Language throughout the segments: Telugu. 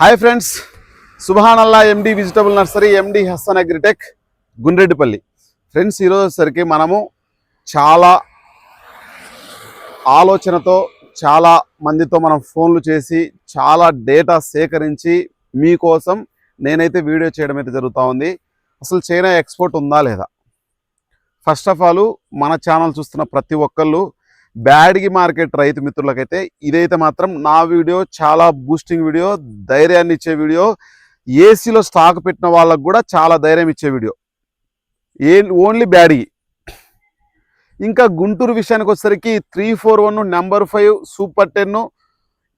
Hi friends. సుభానల్లా MD vegetable nursery MD Hassan agritech Gundreddipalli. Friends ఈరోజు వచ్చేసరికి మనము చాలా ఆలోచనతో చాలా మందితో మనం ఫోన్లు చేసి చాలా డేటా సేకరించి మీకోసం నేనైతే వీడియో చేయడం అయితే జరుగుతూ ఉంది. అసలు చైనా ఎక్స్పోర్ట్ ఉందా లేదా? ఫస్ట్ ఆఫ్ ఆల్ మన ఛానల్ చూస్తున్న ప్రతి ఒక్కళ్ళు బ్యాడ్గి మార్కెట్ రైతు మిత్రులకైతే ఇదైతే మాత్రం నా వీడియో చాలా బూస్టింగ్ వీడియో ధైర్యాన్ని ఇచ్చే వీడియో ఏసీలో స్టాక్ పెట్టిన వాళ్ళకు కూడా చాలా ధైర్యం ఇచ్చే వీడియో. ఏ ఓన్లీ బ్యాడ్గి ఇంకా గుంటూరు విషయానికి వచ్చేసరికి three four one number five super ten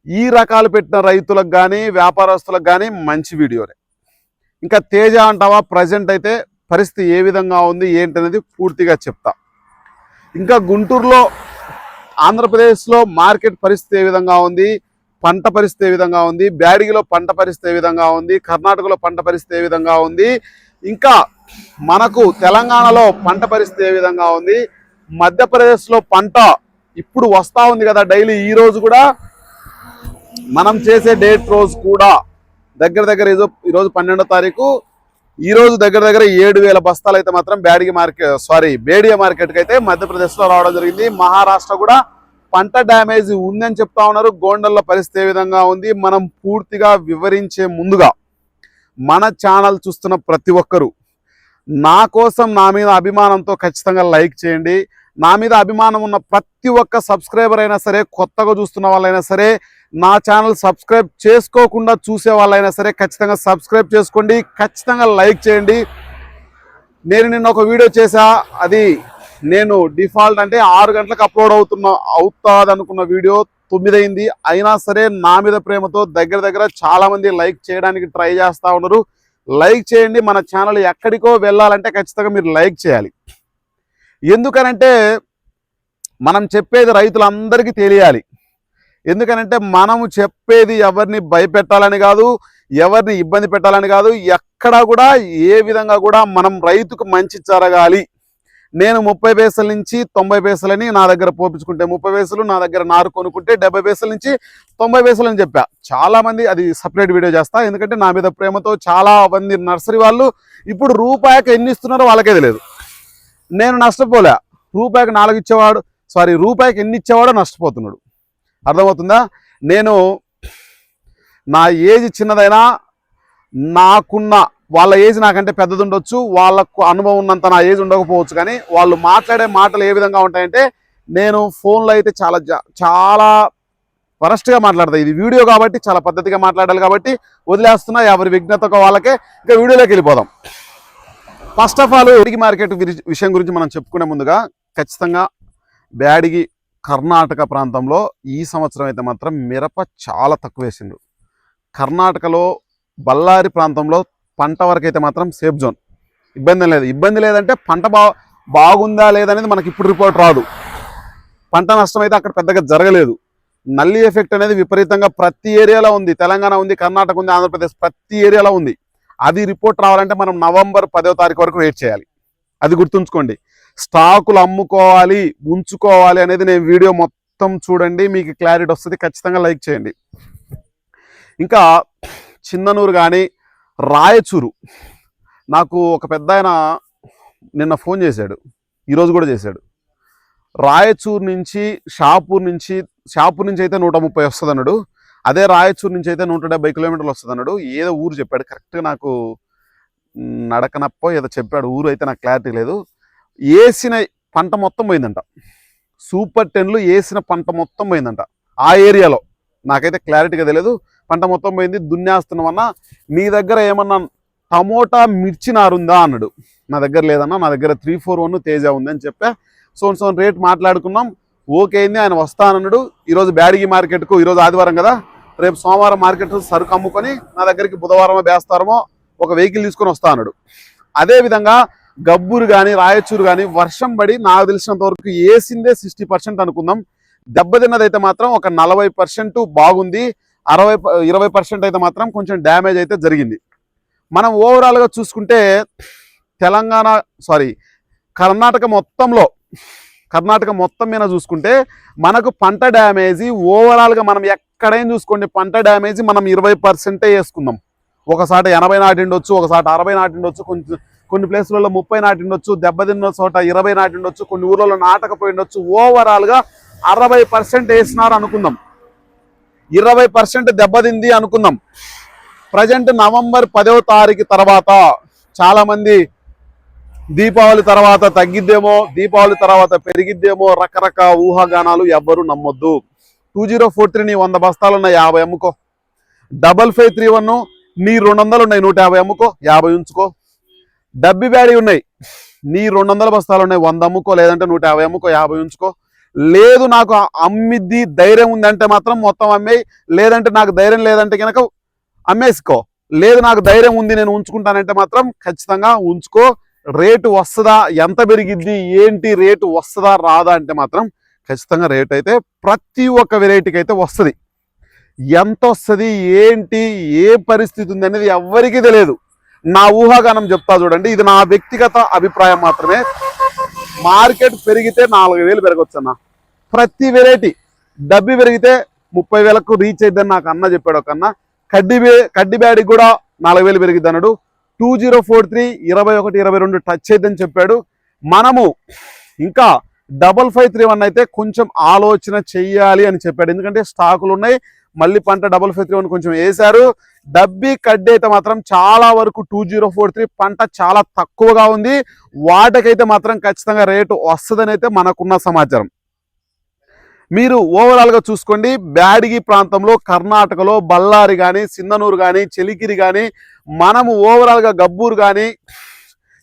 ఈ రకాలు పెట్టిన రైతులకు కానీ వ్యాపారస్తులకు కానీ మంచి వీడియోనే ఇంకా తేజ అంటావా ప్రజెంట్ అయితే పరిస్థితి ఏ విధంగా ఉంది ఏంటనేది పూర్తిగా చెప్తా. ఇంకా గుంటూరులో ఆంధ్రప్రదేశ్లో మార్కెట్ పరిస్థితి ఏ విధంగా ఉంది? పంట పరిస్థితి ఏ విధంగా ఉంది? బ్యాడిగిలో పంట పరిస్థితి ఏ విధంగా ఉంది? కర్ణాటకలో పంట పరిస్థితి ఏ విధంగా ఉంది? ఇంకా మనకు తెలంగాణలో పంట పరిస్థితి ఏ విధంగా ఉంది? మధ్యప్రదేశ్లో పంట ఇప్పుడు వస్తూ ఉంది కదా డైలీ ఈ రోజు కూడా. మనం చేసే డేట్ రోజు కూడా దగ్గర దగ్గర ఈరోజు ఈరోజు పన్నెండో తారీఖు. ఈ రోజు దగ్గర దగ్గర ఏడు వేల బస్తాలు అయితే మాత్రం బ్యాడిగి మార్కెట్ సారీ బేడియా మార్కెట్కి అయితే మధ్యప్రదేశ్లో రావడం జరిగింది. మహారాష్ట్ర కూడా పంట డ్యామేజ్ ఉందని చెప్తా ఉన్నారు. గోండల్లో పరిస్థితి ఏ విధంగా ఉంది? మనం పూర్తిగా వివరించే ముందుగా మన ఛానల్ చూస్తున్న ప్రతి ఒక్కరూ నా కోసం నా మీద అభిమానంతో ఖచ్చితంగా లైక్ చేయండి. నా మీద అభిమానం ఉన్న ప్రతి ఒక్క సబ్స్క్రైబర్ అయినా సరే కొత్తగా చూస్తున్న వాళ్ళైనా సరే నా ఛానల్ సబ్స్క్రైబ్ చేసుకోకుండా చూసే వాళ్ళైనా సరే ఖచ్చితంగా సబ్స్క్రైబ్ చేసుకోండి. ఖచ్చితంగా లైక్ చేయండి. నేను నిన్న ఒక వీడియో చేశా. అది నేను డిఫాల్ట్ అంటే ఆరు గంటలకు అప్లోడ్ అవుతున్న అవుతాది అనుకున్న వీడియో తొమ్మిదైంది. అయినా సరే నా మీద ప్రేమతో దగ్గర దగ్గర చాలా మంది లైక్ చేయడానికి ట్రై చేస్తూ ఉన్నారు. లైక్ చేయండి మన ఛానల్ ఎక్కడికో వెళ్ళాలంటే ఖచ్చితంగా మీరు లైక్ చేయాలి. ఎందుకనంటే మనం చెప్పేది రైతులందరికీ తెలియాలి. ఎందుకనంటే మనము చెప్పేది ఎవరిని భయపెట్టాలని కాదు ఎవరిని ఇబ్బంది పెట్టాలని కాదు ఎక్కడా కూడా ఏ విధంగా కూడా మనం రైతుకు మంచి జరగాలి. నేను ముప్పై పైసల నుంచి తొంభై పైసలని నా దగ్గర పోపించుకుంటే ముప్పై పైసలు నా దగ్గర నారు కొనుక్కుంటే డెబ్బై పైసల నుంచి తొంభై పైసలు అని చెప్పా. చాలా మంది అది సపరేట్ వీడియో చేస్తా ఎందుకంటే నా మీద ప్రేమతో చాలా మంది నర్సరీ వాళ్ళు ఇప్పుడు రూపాయికి ఎన్ని ఇస్తున్నారో వాళ్ళకే తెలియదు నేను నష్టపోలే. రూపాయికి నాలుగు ఇచ్చేవాడు సారీ రూపాయికి ఎన్ని ఇచ్చేవాడో నష్టపోతున్నాడు. అర్థమవుతుందా? నేను నా ఏజ్ చిన్నదైనా నాకున్న వాళ్ళ ఏజ్ నాకంటే పెద్దది ఉండొచ్చు వాళ్ళకు అనుభవం ఉన్నంత నా ఏజ్ ఉండకపోవచ్చు కానీ వాళ్ళు మాట్లాడే మాటలు ఏ విధంగా ఉంటాయంటే నేను ఫోన్లో అయితే చాలా జా- చాలా వరస్ట్గా మాట్లాడతాయి ఇది వీడియో కాబట్టి చాలా పద్ధతిగా మాట్లాడాలి కాబట్టి వదిలేస్తున్నా ఎవరి విఘ్నత వాళ్ళకే. ఇంకా వీడియోలోకి వెళ్ళిపోదాం. ఫస్ట్ ఆఫ్ ఆల్ ఎడిగి మార్కెట్ విషయం గురించి మనం చెప్పుకునే ముందుగా ఖచ్చితంగా బ్యాడిగి కర్ణాటక ప్రాంతంలో ఈ సంవత్సరం అయితే మాత్రం మిరప చాలా తక్కువ వేసిండు కర్ణాటకలో బళ్ళారి ప్రాంతంలో పంట వరకు అయితే మాత్రం సేఫ్ జోన్ ఇబ్బంది లేదు. ఇబ్బంది లేదంటే పంట బా బాగుందా లేదనేది మనకి ఇప్పుడు రిపోర్ట్ రాదు. పంట నష్టం అయితే అక్కడ పెద్దగా జరగలేదు. నల్లి ఎఫెక్ట్ అనేది విపరీతంగా ప్రతి ఏరియాలో ఉంది. తెలంగాణ ఉంది కర్ణాటక ఉంది ఆంధ్రప్రదేశ్ ప్రతి ఏరియాలో ఉంది. అది రిపోర్ట్ రావాలంటే మనం నవంబర్ పదో తారీఖు వరకు వెయిట్ చేయాలి. అది గుర్తుంచుకోండి. స్టాకులు అమ్ముకోవాలి ఉంచుకోవాలి అనేది నేను వీడియో మొత్తం చూడండి. మీకు క్లారిటీ వస్తుంది. ఖచ్చితంగా లైక్ చేయండి. ఇంకా చిన్ననూరు కానీ రాయచూరు. నాకు ఒక పెద్ద ఆయన నిన్న ఫోన్ చేశాడు. ఈరోజు కూడా చేశాడు. రాయచూరు నుంచి షాపూర్ నుంచి షాపూర్ నుంచి అయితే నూట ముప్పై వస్తుంది అన్నాడు. అదే రాయచూరు నుంచి అయితే నూట డెబ్బై కిలోమీటర్లు వస్తుంది అన్నాడు. ఏదో ఊరు చెప్పాడు. కరెక్ట్గా నాకు నడకనప్పో ఏదో చెప్పాడు. ఊరు అయితే నాకు క్లారిటీ లేదు. వేసిన పంట మొత్తం పోయిందంట. సూపర్ టెన్లు వేసిన పంట మొత్తం పోయిందంట. ఆ ఏరియాలో. నాకైతే క్లారిటీగా తెలియదు పంట మొత్తం పోయింది దున్నేస్తున్నామన్నా మీ దగ్గర ఏమన్నా టమోటా మిర్చి నారుందా అన్నాడు. నా దగ్గర లేదన్నా నా దగ్గర త్రీ ఫోర్ వన్ తేజ ఉంది అని చెప్పా సో సో రేట్ మాట్లాడుకున్నాం. ఓకే అయింది ఆయన వస్తానన్నాడు ఈరోజు బ్యాడిగి మార్కెట్కు ఈరోజు ఆదివారం కదా. రేపు సోమవారం మార్కెట్ సరుకు అమ్ముకొని నా దగ్గరికి బుధవారమో బేస్తారమో ఒక వెహికల్ తీసుకొని వస్తా అన్నాడు. అదేవిధంగా గబ్బూరు కానీ రాయచూరు కానీ వర్షం పడి నాకు తెలిసినంత వరకు వేసిందే సిక్స్టీ పర్సెంట్ అనుకుందాం. దెబ్బతిన్నదైతే మాత్రం ఒక నలభై పర్సెంట్ బాగుంది. అరవై ఇరవై పర్సెంట్ అయితే మాత్రం కొంచెం డ్యామేజ్ అయితే జరిగింది. మనం ఓవరాల్గా చూసుకుంటే తెలంగాణ సారీ కర్ణాటక మొత్తంలో కర్ణాటక మొత్తం మీద చూసుకుంటే మనకు పంట డ్యామేజీ ఓవరాల్గా మనం ఎక్కడైనా చూసుకోండి పంట డ్యామేజ్ మనం ఇరవై పర్సెంటే వేసుకుందాం. ఒకసారి ఎనభై నాటిండొచ్చు ఒకసారి అరవై నాటిండొచ్చు కొంచెం కొన్ని ప్లేసులలో ముప్పై నాటిండొచ్చు దెబ్బతిన్న చోట ఇరవై నాటిండొచ్చు కొన్ని ఊర్లలో నాటకపోయిండొచ్చు ఓవరాల్గా అరవై పర్సెంట్ వేసినారు అనుకుందాం ఇరవై పర్సెంట్ దెబ్బతింది అనుకుందాం ప్రజెంట్ నవంబర్ పదవ తారీఖు తర్వాత చాలామంది దీపావళి తర్వాత తగ్గిద్దేమో దీపావళి తర్వాత పెరిగిద్దేమో రకరకాల ఊహాగానాలు ఎవ్వరు నమ్మొద్దు. టూ జీరో ఫోర్ త్రీ నీ వంద బస్తాలున్నాయి యాభై అమ్ముకో. డబల్ ఫైవ్ త్రీ వన్ నీ రెండు వందలు ఉన్నాయి నూట యాభై అమ్ముకో యాభై ఉంచుకో. డబ్బి బ్యాడీ ఉన్నాయి నీ రెండు వందల బస్తాలు ఉన్నాయి వంద అమ్ముకో లేదంటే నూట యాభై అమ్ముకో యాభై ఉంచుకో. లేదు నాకు అమ్మిద్ది ధైర్యం ఉందంటే మాత్రం మొత్తం అమ్మేయి లేదంటే నాకు ధైర్యం లేదంటే కనుక అమ్మేసుకో. లేదు నాకు ధైర్యం ఉంది నేను ఉంచుకుంటానంటే మాత్రం ఖచ్చితంగా ఉంచుకో. రేటు వస్తుందా ఎంత పెరిగిద్ది ఏంటి రేటు వస్తుందా రాదా అంటే మాత్రం ఖచ్చితంగా రేట్ అయితే ప్రతి ఒక్క వెరైటీకి అయితే వస్తుంది. ఎంత వస్తుంది ఏంటి ఏ పరిస్థితి ఉంది అనేది ఎవ్వరికీ తెలియదు. నా ఊహాగానం చెప్తా చూడండి ఇది నా వ్యక్తిగత అభిప్రాయం మాత్రమే. మార్కెట్ పెరిగితే నాలుగు వేలు పెరగచ్చు అన్న ప్రతి వెరైటీ డబ్బి పెరిగితే ముప్పై వేలకు రీచ్ అయిద్దని నాకు అన్న చెప్పాడు ఒక అన్న. కడ్డీ కడ్డీ బ్యాడికి కూడా నాలుగు వేలు పెరిగిద్ది అన్నాడు. టూ జీరో ఫోర్ త్రీ ఇరవై ఒకటి ఇరవై రెండు టచ్ అయిద్దని చెప్పాడు. మనము ఇంకా డబల్ ఫైవ్ త్రీ వన్ అయితే కొంచెం ఆలోచన చెయ్యాలి అని చెప్పాడు. ఎందుకంటే స్టాకులు ఉన్నాయి మళ్ళీ పంట డబల్ ఫైవ్ త్రీ వన్ కొంచెం వేశారు. డబ్బీ కడ్డీ అయితే మాత్రం చాలా వరకు టూ జీరో ఫోర్ త్రీ పంట చాలా తక్కువగా ఉంది. వాటికైతే మాత్రం ఖచ్చితంగా రేటు వస్తుందని అయితే మనకున్న సమాచారం. మీరు ఓవరాల్గా చూసుకోండి. బ్యాడిగి ప్రాంతంలో కర్ణాటకలో బళ్ళారి కానీ సింధనూరు కానీ చెలికిరి కానీ మనము ఓవరాల్గా గబ్బూరు కానీ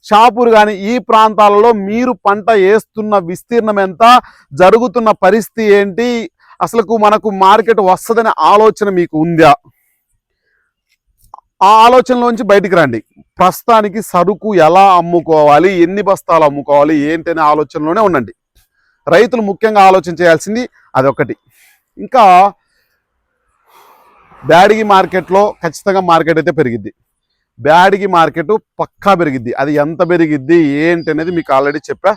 షాపూర్ కానీ ఈ ప్రాంతాలలో మీరు పంట వేస్తున్న విస్తీర్ణం ఎంత జరుగుతున్న పరిస్థితి ఏంటి అసలుకు మనకు మార్కెట్ వస్తుందనే ఆలోచన మీకు ఉందా? ఆ ఆలోచనలోంచి బయటికి రండి. ప్రస్తుతానికి సరుకు ఎలా అమ్ముకోవాలి ఎన్ని బస్తాలు అమ్ముకోవాలి ఏంటి అనే ఆలోచనలోనే ఉండండి. రైతులు ముఖ్యంగా ఆలోచన చేయాల్సింది అదొకటి. ఇంకా బ్యాడిగి మార్కెట్లో ఖచ్చితంగా మార్కెట్ అయితే పెరిగిద్ది. బ్యాడిగి మార్కెట్ పక్కా పెరిగిద్ది. అది ఎంత పెరిగిద్ది ఏంటి అనేది మీకు ఆల్రెడీ చెప్పా.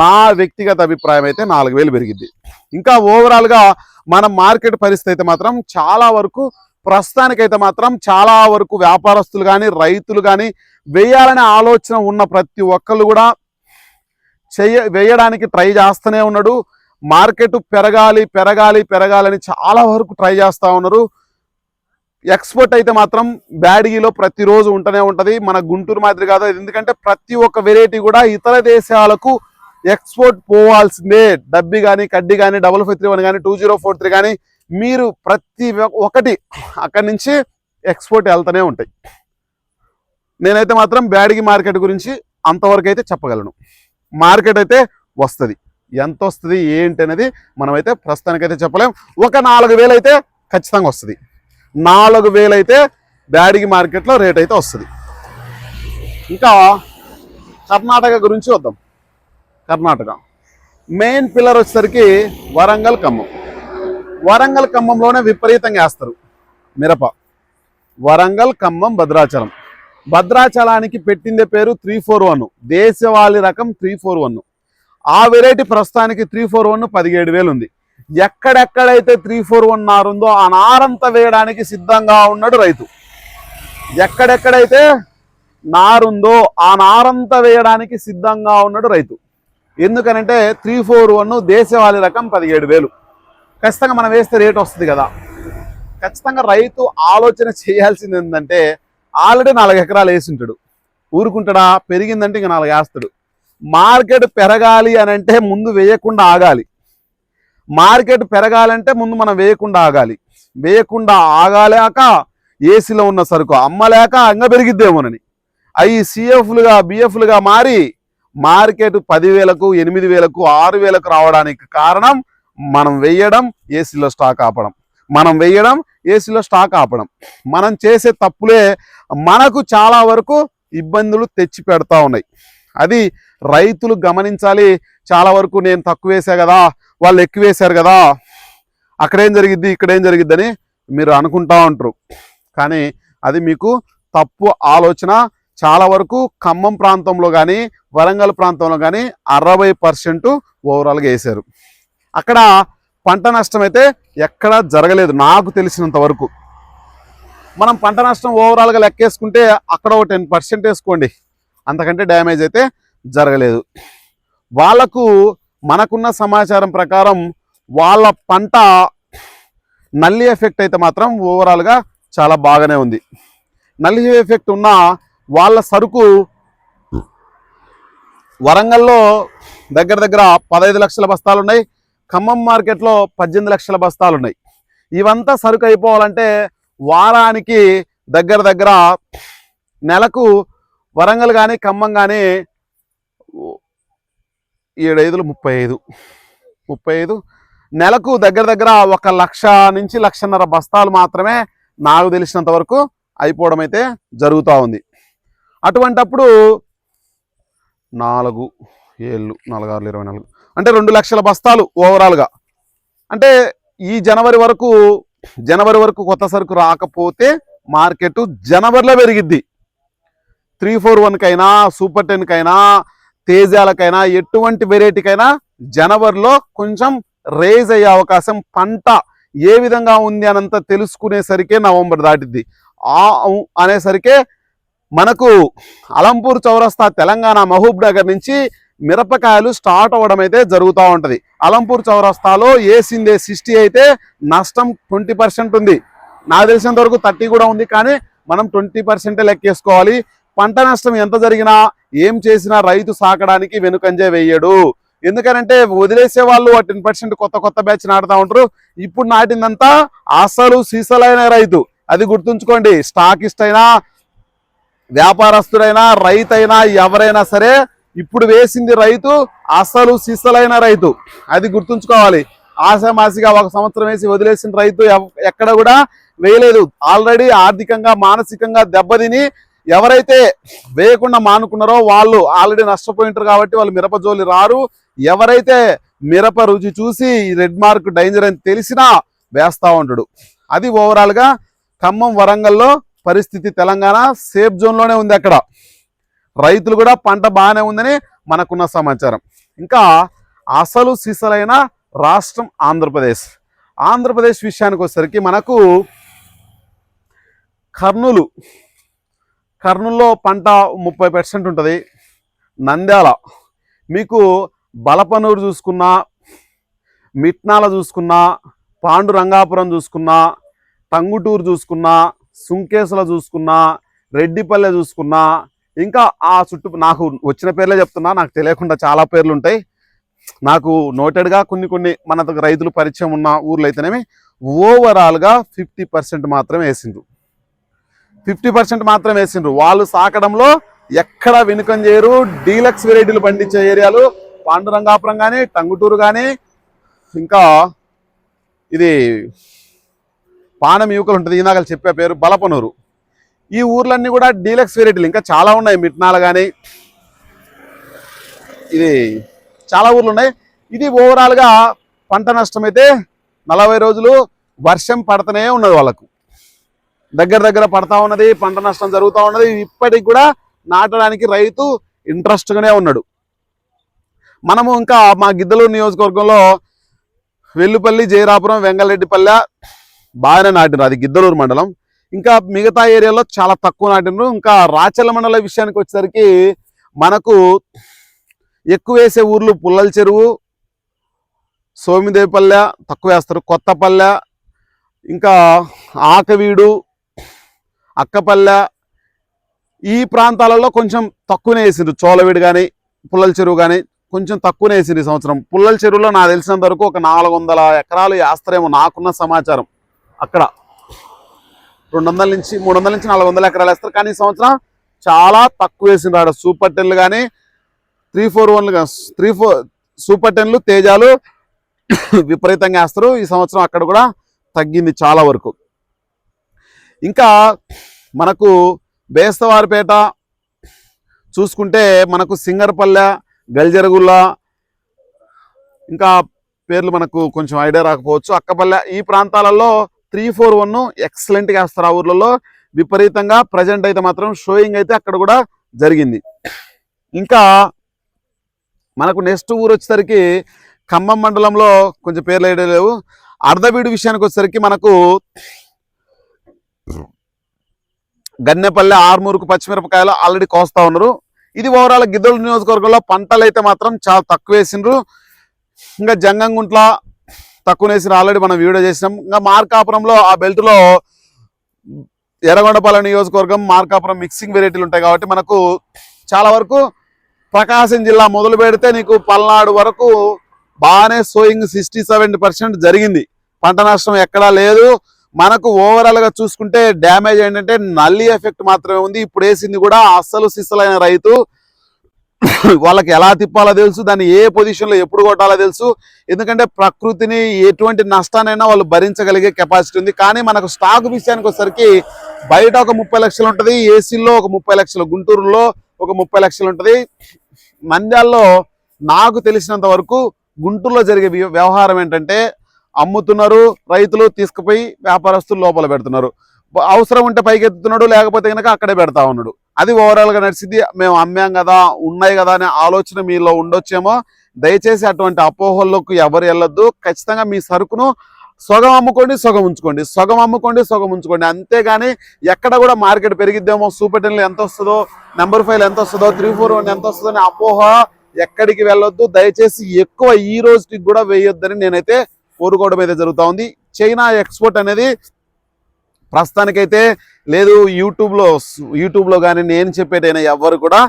నా వ్యక్తిగత అభిప్రాయం అయితే నాలుగు వేలు పెరిగింది ఇంకా ఓవరాల్గా మన మార్కెట్ పరిస్థితి అయితే మాత్రం చాలా వరకు ప్రస్తుతానికైతే మాత్రం చాలా వరకు వ్యాపారస్తులు కానీ రైతులు కానీ వేయాలనే ఆలోచన ఉన్న ప్రతి ఒక్కళ్ళు కూడా చెయ్య వేయడానికి ట్రై చేస్తూనే ఉన్నాడు. మార్కెట్ పెరగాలి పెరగాలి పెరగాలని చాలా వరకు ట్రై చేస్తూ ఉన్నారు. ఎక్స్పోర్ట్ అయితే మాత్రం బ్యాడిగిలో ప్రతిరోజు ఉంటూనే ఉంటుంది. మన గుంటూరు మాదిరి కాదు ఎందుకంటే ప్రతి ఒక్క వెరైటీ కూడా ఇతర దేశాలకు ఎక్స్పోర్ట్ పోవాల్సిందే. డబ్బి కానీ కడ్డీ కానీ డబల్ ఫైవ్ త్రీ వన్ కానీ టూ జీరో ఫోర్ త్రీ కానీ మీరు ప్రతి ఒకటి అక్కడి నుంచి ఎక్స్పోర్ట్ వెళ్తూనే ఉంటాయి. నేనైతే మాత్రం బ్యాడిగి మార్కెట్ గురించి అంతవరకు అయితే చెప్పగలను. మార్కెట్ అయితే వస్తుంది. ఎంత వస్తుంది ఏంటి అనేది మనమైతే ప్రస్తుతానికైతే చెప్పలేం. ఒక నాలుగు వేలు అయితే ఖచ్చితంగా వస్తుంది. నాలుగు వేలు అయితే బ్యాడిగి మార్కెట్లో రేట్ అయితే వస్తుంది. ఇంకా కర్ణాటక గురించి వద్దాం కర్ణాటక. మెయిన్ పిల్లర్ వచ్చేసరికి వరంగల్ ఖమ్మం. వరంగల్ ఖమ్మంలోనే విపరీతంగా వేస్తారు. మిరప. వరంగల్ ఖమ్మం భద్రాచలం. భద్రాచలానికి పెట్టిందే పేరు త్రీ ఫోర్ వన్. దేశవాళి రకం త్రీ ఫోర్ వన్. ఆ వెరైటీ ప్రస్తుతానికి త్రీ ఫోర్ వన్ పదిహేడు వేలు ఉంది ఎక్కడెక్కడైతే త్రీ ఫోర్ వన్ నారుందో ఆ నారంతా వేయడానికి సిద్ధంగా ఉన్నాడు రైతు. ఎక్కడెక్కడైతే నారుందో ఆ నారంతా వేయడానికి సిద్ధంగా ఉన్నాడు రైతు. ఎందుకనంటే త్రీ ఫోర్ వన్ దేశవాళీ రకం పదిహేడు వేలు. ఖచ్చితంగా మనం వేస్తే రేట్ వస్తుంది కదా. ఖచ్చితంగా రైతు ఆలోచన చేయాల్సింది ఏంటంటే ఆల్రెడీ నాలుగు ఎకరాలు వేసింటాడు ఊరుకుంటాడా? పెరిగిందంటే ఇంకా నాలుగు వేస్తాడు. మార్కెట్ పెరగాలి అని అంటే ముందు వేయకుండా ఆగాలి. మార్కెట్ పెరగాలంటే ముందు మనం వేయకుండా ఆగాలి. వేయకుండా ఆగాలేక ఏసీలో ఉన్న సరుకు అమ్మలేక అంగ పెరిగిద్దేమోనని. అవి సిఎఫ్లుగా బిఎఫ్లుగా మారి మార్కెట్ పదివేలకు ఎనిమిది వేలకు ఆరు వేలకు రావడానికి కారణం మనం వేయడం ఏసీలో స్టాక్ ఆపడం. మనం వేయడం ఏసీలో స్టాక్ ఆపడం. మనం చేసే తప్పులే మనకు చాలా వరకు ఇబ్బందులు తెచ్చి పెడతా ఉన్నాయి. అది రైతులు గమనించాలి. చాలా వరకు నేను తక్కువ వేసా కదా వాళ్ళు ఎక్కువ వేశారు కదా అక్కడేం జరిగిద్ది ఇక్కడేం జరిగిద్దని మీరు అనుకుంటా ఉంటారు. కానీ అది మీకు తప్పు ఆలోచన చాలా వరకు ఖమ్మం ప్రాంతంలో కానీ వరంగల్ ప్రాంతంలో కానీ అరవై పర్సెంట్ ఓవరాల్గా వేశారు. అక్కడ పంట నష్టం అయితే ఎక్కడా జరగలేదు నాకు తెలిసినంత వరకు. మనం పంట నష్టం ఓవరాల్గా లెక్కేసుకుంటే అక్కడ ఒక టెన్ పర్సెంట్ వేసుకోండి. అంతకంటే డ్యామేజ్ అయితే జరగలేదు. వాళ్ళకు మనకున్న సమాచారం ప్రకారం వాళ్ళ పంట నల్లి ఎఫెక్ట్ అయితే మాత్రం ఓవరాల్గా చాలా బాగానే ఉంది. నల్లి ఎఫెక్ట్ ఉన్న వాళ్ళ సరుకు వరంగల్లో దగ్గర దగ్గర పదహైదు లక్షల బస్తాలు ఉన్నాయి ఖమ్మం మార్కెట్లో పద్దెనిమిది లక్షల బస్తాలు ఉన్నాయి ఇవంతా సరుకు అయిపోవాలంటే వారానికి దగ్గర దగ్గర నెలకు వరంగల్ కానీ ఖమ్మం కానీ ఏడైదులు ముప్పై ఐదు ముప్పై ఐదు నెలకు దగ్గర దగ్గర ఒక లక్ష నుంచి లక్షన్నర బస్తాలు మాత్రమే నాకు తెలిసినంత వరకు అయిపోవడం అయితే జరుగుతూ ఉంది. అటువంటప్పుడు నాలుగు ఏళ్ళు నాలుగు ఇరవై నాలుగు. అంటే రెండు లక్షల బస్తాలు ఓవరాల్గా అంటే ఈ జనవరి వరకు జనవరి వరకు కొత్త సరుకు రాకపోతే మార్కెట్ జనవరిలో పెరిగిద్ది. త్రీ ఫోర్ వన్కైనా సూపర్ టెన్కైనా తేజాలకైనా ఎటువంటి వెరైటీకైనా జనవరిలో కొంచెం రేజ్ అయ్యే అవకాశం పంట ఏ విధంగా ఉంది అనంత తెలుసుకునేసరికే నవంబర్ దాటిద్ది. ఆ అనేసరికే మనకు అలంపూర్ చౌరస్తా తెలంగాణ మహబూబ్ నగర్ నుంచి మిరపకాయలు స్టార్ట్ అవ్వడం అయితే జరుగుతూ ఉంటుంది. అలంపూర్ చౌరస్తాలో ఏసిందే సిక్స్టీ అయితే నష్టం ట్వంటీ పర్సెంట్ ఉంది. నాకు తెలిసినంత వరకు థర్టీ కూడా ఉంది కానీ మనం ట్వంటీ పర్సెంటే లెక్కేసుకోవాలి పంట నష్టం ఎంత జరిగినా ఏం చేసినా రైతు సాకడానికి వెనుకంజే వేయడు. ఎందుకనంటే వదిలేసే వాళ్ళు టెన్ పర్సెంట్ కొత్త కొత్త బ్యాచ్ నాటుతూ ఉంటారు. ఇప్పుడు నాటిందంతా అసలు సీసలైన రైతు. అది గుర్తుంచుకోండి స్టాకిస్ట్ అయినా వ్యాపారస్తుడైనా రైతైనా ఎవరైనా సరే ఇప్పుడు వేసింది రైతు అసలు సిసలైన రైతు. అది గుర్తుంచుకోవాలి. ఆశామాసిగా ఒక సంవత్సరం వేసి వదిలేసిన రైతు ఎక్కడ కూడా వేయలేదు. ఆల్రెడీ ఆర్థికంగా మానసికంగా దెబ్బతిని ఎవరైతే వేయకుండా మానుకున్నారో వాళ్ళు ఆల్రెడీ నష్టపోయింటారు కాబట్టి వాళ్ళు మిరప జోలి రారు. ఎవరైతే మిరప రుచి చూసి రెడ్ మార్క్ డేంజర్ అని తెలిసినా వేస్తా ఉంటాడు. అది ఓవరాల్గా ఖమ్మం వరంగల్లో పరిస్థితి తెలంగాణ సేఫ్ జోన్లోనే ఉంది అక్కడ. రైతులు కూడా పంట బాగానే ఉందని మనకున్న సమాచారం. ఇంకా అసలు సిసలైన రాష్ట్రం ఆంధ్రప్రదేశ్. ఆంధ్రప్రదేశ్ విషయానికి వచ్చేసరికి మనకు కర్నూలు. కర్నూలులో పంట ముప్పై పర్సెంట్ ఉంటుంది. నంద్యాల. మీకు బలపనూరు చూసుకున్నా మిట్నాల చూసుకున్నా పాండురంగాపురం చూసుకున్నా టంగుటూరు చూసుకున్నా సుంకేసుల చూసుకున్నా రెడ్డిపల్లె చూసుకున్నా ఇంకా ఆ చుట్టూ నాకు వచ్చిన పేర్లే చెప్తున్నా నాకు తెలియకుండా చాలా పేర్లు ఉంటాయి. నాకు నోటెడ్గా కొన్ని కొన్ని మన దగ్గర రైతులు పరిచయం ఉన్న ఊర్లు అయితేనేమి ఓవరాల్గా ఫిఫ్టీ పర్సెంట్ మాత్రమే వేసిండ్రు. ఫిఫ్టీ పర్సెంట్ మాత్రమే వేసిండ్రు. వాళ్ళు సాకడంలో ఎక్కడ వెనుకం చేయరు. డీలక్స్ వెరైటీలు పండించే ఏరియాలు పాండురంగాపురం కానీ టంగుటూరు కానీ ఇంకా ఇది పానం యువకులు ఉంటుంది ఇందాక చెప్పే పేరు బలపనూరు. ఈ ఊర్లన్నీ కూడా డీలక్స్ వెరైటీలు ఇంకా చాలా ఉన్నాయి మిట్నాలు కానీ ఇది చాలా ఊర్లు ఉన్నాయి. ఇది ఓవరాల్గా పంట నష్టం అయితే నలభై రోజులు వర్షం పడుతూనే ఉన్నది వాళ్ళకు. దగ్గర దగ్గర పడతా ఉన్నది పంట నష్టం జరుగుతూ ఉన్నది. ఇప్పటికి కూడా నాటడానికి రైతు ఇంట్రెస్ట్గానే ఉన్నాడు. మనము ఇంకా మా గిద్దలూరు నియోజకవర్గంలో వెల్లుపల్లి జయరాపురం వెంగళరెడ్డిపల్లె బాగానే నాటినారు. అది గిద్దలూరు మండలం. ఇంకా మిగతా ఏరియాలో చాలా తక్కువ నాటినారు. ఇంకా రాచల మండల విషయానికి వచ్చేసరికి మనకు ఎక్కువ వేసే ఊర్లు పుల్లల చెరువు సోమిదేవిపల్లె తక్కువ వేస్తారు. కొత్తపల్లె ఇంకా ఆకవీడు అక్కపల్లె ఈ ప్రాంతాలలో కొంచెం తక్కువనే వేసిండ్రు. చోళవీడు కానీ పుల్లల చెరువు కానీ కొంచెం తక్కువనే వేసిండ్రు ఈ సంవత్సరం. పుల్లల చెరువులో నాకు తెలిసినంత వరకు ఒక నాలుగు వందల ఎకరాలు వేస్తారేమో నాకున్న సమాచారం. అక్కడ రెండు వందల నుంచి మూడు వందల నుంచి నాలుగు వందల ఎకరాలు వేస్తారు. కానీ ఈ సంవత్సరం చాలా తక్కువ వేసిండ్రు ఆడ సూపర్ టెన్లు కానీ త్రీ ఫోర్ వన్లు కానీ త్రీ ఫోర్ సూపర్ టెన్లు తేజాలు విపరీతంగా వేస్తారు. ఈ సంవత్సరం అక్కడ కూడా తగ్గింది చాలా వరకు. ఇంకా మనకు బేస్తవారిపేట చూసుకుంటే మనకు సింగర్పల్లె గల్జరగుల్ల ఇంకా పేర్లు మనకు కొంచెం ఐడియా రాకపోవచ్చు. అక్కపల్లె ఈ ప్రాంతాలలో త్రీ ఫోర్ వన్ ఎక్సలెంట్గా వేస్తారు ఆ ఊర్లలో. విపరీతంగా ప్రజెంట్ అయితే మాత్రం షోయింగ్ అయితే అక్కడ కూడా జరిగింది. ఇంకా మనకు నెక్స్ట్ ఊరు వచ్చేసరికి ఖమ్మం మండలంలో కొంచెం పేర్లు ఐడియా లేవు. అర్ధవీడు విషయానికి వచ్చేసరికి మనకు గన్నెపల్లె ఆర్మూరుకు పచ్చిమిరపకాయలు ఆల్రెడీ కోస్తా ఉన్నారు. ఇది ఓవరాల్ గిద్దలు నియోజకవర్గంలో పంటలు అయితే మాత్రం చాలా తక్కువ వేసిండ్రు. ఇంకా జంగంగుంట్ల తక్కువ వేసిన ఆల్రెడీ మనం వీడియో చేసినాం. ఇంకా మార్కాపురంలో ఆ బెల్ట్లో ఎర్రగొండపాలెం నియోజకవర్గం మార్కాపురం మిక్సింగ్ వెరైటీలు ఉంటాయి కాబట్టి మనకు చాలా వరకు ప్రకాశం జిల్లా మొదలు పెడితే నీకు పల్నాడు వరకు బాగానే సోయింగ్ సిక్స్టీ సెవెంటీ పర్సెంట్ జరిగింది. పంట నష్టం ఎక్కడా లేదు. మనకు ఓవరాల్గా చూసుకుంటే డ్యామేజ్ ఏంటంటే నల్లి ఎఫెక్ట్ మాత్రమే ఉంది. ఇప్పుడు వేసింది కూడా అస్సలు సిస్సలైన రైతు. వాళ్ళకి ఎలా తిప్పాలో తెలుసు దాన్ని ఏ పొజిషన్లో ఎప్పుడు కొట్టాలో తెలుసు. ఎందుకంటే ప్రకృతిని ఎటువంటి నష్టానైనా వాళ్ళు భరించగలిగే కెపాసిటీ ఉంది. కానీ మనకు స్టాక్ విషయానికి వచ్చేసరికి బయట ఒక ముప్పై లక్షలు ఉంటుంది ఏసీలో ఒక ముప్పై లక్షలు గుంటూరులో ఒక ముప్పై లక్షలు ఉంటుంది. మంద్యాల్లో నాకు తెలిసినంత వరకు గుంటూరులో జరిగే వ్య- వ్యవహారం ఏంటంటే అమ్ముతున్నారు రైతులు తీసుకుపోయి వ్యాపారస్తులు లోపల పెడుతున్నారు. అవసరం ఉంటే పైకి ఎత్తుతున్నాడు లేకపోతే కనుక అక్కడే పెడతా ఉన్నాడు. అది ఓవరాల్గా నడిచింది మేము అమ్మాం కదా ఉన్నాయి కదా అనే ఆలోచన మీలో ఉండొచ్చేమో. దయచేసి అటువంటి అపోహల్లోకి ఎవరు వెళ్ళొద్దు. ఖచ్చితంగా మీ సరుకును సగం అమ్ముకోండి సగం ఉంచుకోండి. సగం అమ్ముకోండి సగం ఉంచుకోండి. అంతేగాని ఎక్కడ కూడా మార్కెట్ పెరిగిద్దేమో సూపర్ టెన్లు ఎంత వస్తుందో నెంబర్ ఫైవ్ ఎంత వస్తుందో త్రీ ఫోర్ వన్ ఎంత వస్తుందో అనే అపోహ ఎక్కడికి వెళ్ళొద్దు. దయచేసి ఎక్కువ ఈ రోజుకి కూడా వేయొద్దని నేనైతే కోరుకోవడం అయితే జరుగుతూ ఉంది. చైనా ఎక్స్పోర్ట్ అనేది ప్రస్తుతానికైతే లేదు యూట్యూబ్లో యూట్యూబ్లో కానీ నేను చెప్పేటైనా ఎవ్వరు కూడా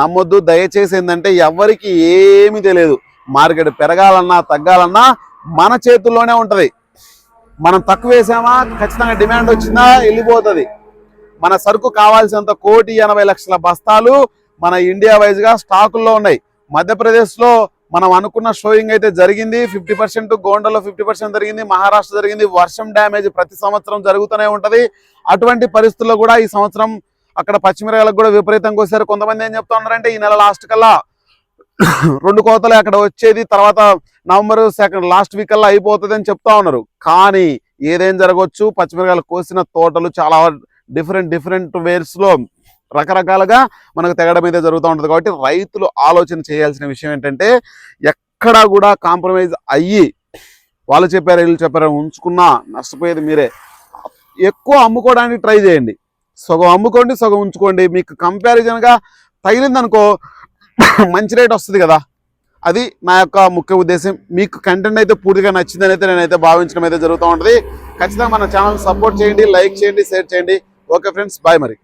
నమ్మొద్దు. దయచేసి ఏంటంటే ఎవరికి ఏమీ తెలియదు. మార్కెట్ పెరగాలన్నా తగ్గాలన్నా మన చేతుల్లోనే ఉంటుంది. మనం తక్కువ వేసామా? ఖచ్చితంగా డిమాండ్ వచ్చిందా? వెళ్ళిపోతుంది. మన సరుకు కావాల్సినంత కోటి ఎనభై లక్షల బస్తాలు మన ఇండియా వైజ్గా స్టాకుల్లో ఉన్నాయి. మధ్యప్రదేశ్లో మనం అనుకున్న షోయింగ్ అయితే జరిగింది. ఫిఫ్టీ పర్సెంట్ గోండలో ఫిఫ్టీ పర్సెంట్ జరిగింది. మహారాష్ట్ర జరిగింది. వర్షం డ్యామేజ్ ప్రతి సంవత్సరం జరుగుతూనే ఉంటుంది. అటువంటి పరిస్థితుల్లో కూడా ఈ సంవత్సరం అక్కడ పచ్చిమిరకాయలకు కూడా విపరీతంగా వచ్చారు కొంతమంది ఏం చెప్తా ఉన్నారంటే ఈ నెల లాస్ట్ కల్లా రెండు కోతలు అక్కడ వచ్చేది. తర్వాత నవంబర్ సెకండ్ లాస్ట్ వీక్ కల్లా అయిపోతుంది అని చెప్తా ఉన్నారు. కానీ ఏదేం జరగవచ్చు పచ్చిమిరకాయలు కోసిన తోటలు చాలా డిఫరెంట్ డిఫరెంట్ వేర్స్లో రకరకాలుగా మనకు తెగడం అయితే జరుగుతూ ఉంటుంది. కాబట్టి రైతులు ఆలోచన చేయాల్సిన విషయం ఏంటంటే ఎక్కడా కూడా కాంప్రమైజ్ అయ్యి వాళ్ళు చెప్పారు వీళ్ళు చెప్పారు ఉంచుకున్నా నష్టపోయేది మీరే. ఎక్కువ అమ్ముకోవడానికి ట్రై చేయండి. సగం అమ్ముకోండి సగం ఉంచుకోండి. మీకు కంపారిజన్గా తగిలిందనుకో మంచి రేట్ వస్తుంది కదా. అది నా యొక్క ముఖ్య ఉద్దేశం. మీకు కంటెంట్ అయితే పూర్తిగా నచ్చిందని అయితే నేనైతే భావించడం అయితే జరుగుతూ ఉంటుంది. ఖచ్చితంగా మన ఛానల్ సపోర్ట్ చేయండి లైక్ చేయండి షేర్ చేయండి. ఓకే ఫ్రెండ్స్ బాయ్ మరి.